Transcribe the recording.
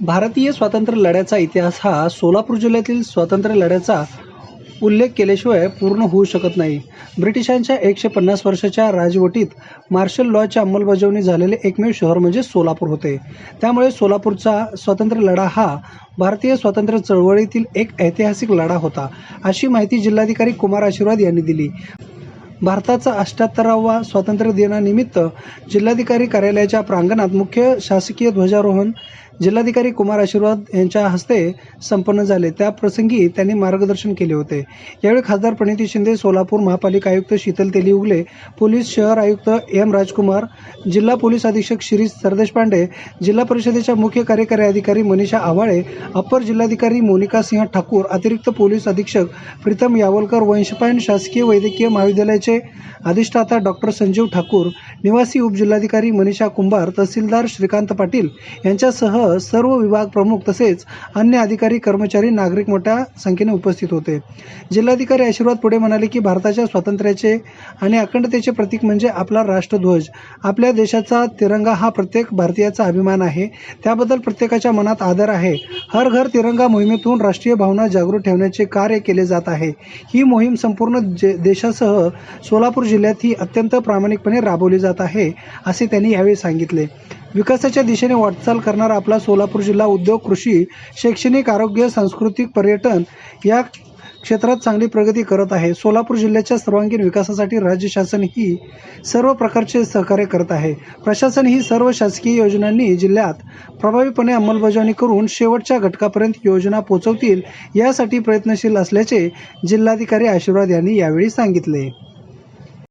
भारतीय स्वातंत्र्य लढ्याचा इतिहास हा सोलापूर जिल्ह्यातील स्वातंत्र्य लढ्याचा उल्लेख केल्याशिवाय पूर्ण होऊ शकत नाही. ब्रिटिशांच्या एकशे पन्नास वर्षाच्या राजवटीत मार्शल लॉच्या अंमलबजावणी झालेले एकमेव शहर म्हणजे सोलापूर होते. त्यामुळे सोलापूरचा स्वातंत्र्य लढा हा भारतीय स्वातंत्र्य चळवळीतील एक ऐतिहासिक लढा होता अशी माहिती जिल्हाधिकारी कुमार आशीर्वाद यांनी दिली. भारताचा अष्ट्याहत्तरावा स्वातंत्र्य दिनानिमित्त जिल्हाधिकारी कार्यालयाच्या प्रांगणात मुख्य शासकीय ध्वजारोहण जिल्हाधिकारी कुमार आशीर्वाद यांच्या हस्ते संपन्न झाले. त्याप्रसंगी त्यांनी मार्गदर्शन केले होते. यावेळी खासदार प्रणिती शिंदे सोलापूर महापालिका आयुक्त शीतल तेली उगले पोलीस शहर आयुक्त एम राजकुमार जिल्हा पोलीस अधीक्षक शिरीष सरदेशपांडे जिल्हा परिषदेच्या मुख्य कार्यकारी अधिकारी मनीषा आव्हाळे अप्पर जिल्हाधिकारी मोनिका सिंह ठाकूर अतिरिक्त पोलीस अधीक्षक प्रीतम यावलकर वंशपायन शासकीय वैद्यकीय महाविद्यालयाचे अधिष्ठाता डॉक्टर संजीव ठाकूर निवासी उपजिल्हाधिकारी मनीषा कुंभार तहसीलदार श्रीकांत पाटील यांच्यासह सर्व विभाग प्रमुख तसेच अन्य अधिकारी कर्मचारी नागरिक मोठ्या संख्येने उपस्थित होते. जिल्हाधिकारी आशीर्वाद पुढे म्हणाले की भारताच्या स्वातंत्र्याचे आणि अखंडतेचे प्रतीक म्हणजे आपला राष्ट्रध्वज. आपल्या देशाचा तिरंगा हा प्रत्येक भारतीयाचा अभिमान आहे. त्याबद्दल प्रत्येकाच्या मनात आदर आहे. हर घर तिरंगा मोहिमेतून राष्ट्रीय भावना जागृत ठेवण्याचे कार्य केले जात आहे. ही मोहीम संपूर्ण जे देशासह सोलापूर जिल्ह्यात ही अत्यंत प्रामाणिकपणे राबवली जात आहे असे त्यांनी यावेळी सांगितले. विकासाच्या दिशेने वाटचाल करणारा आपला सोलापूर जिल्हा उद्योग कृषी शैक्षणिक आरोग्य सांस्कृतिक पर्यटन या क्षेत्रात चांगली प्रगती करत आहे. सोलापूर जिल्ह्याच्या सर्वांगीण विकासासाठी राज्य शासन ही सर्व प्रकारचे सहकार्य करत आहे. प्रशासन ही सर्व शासकीय योजनांनी जिल्ह्यात प्रभावीपणे अंमलबजावणी करून शेवटच्या घटकापर्यंत योजना पोहोचवतील यासाठी प्रयत्नशील असल्याचे जिल्हाधिकारी आशीर्वाद यांनी यावेळी सांगितले.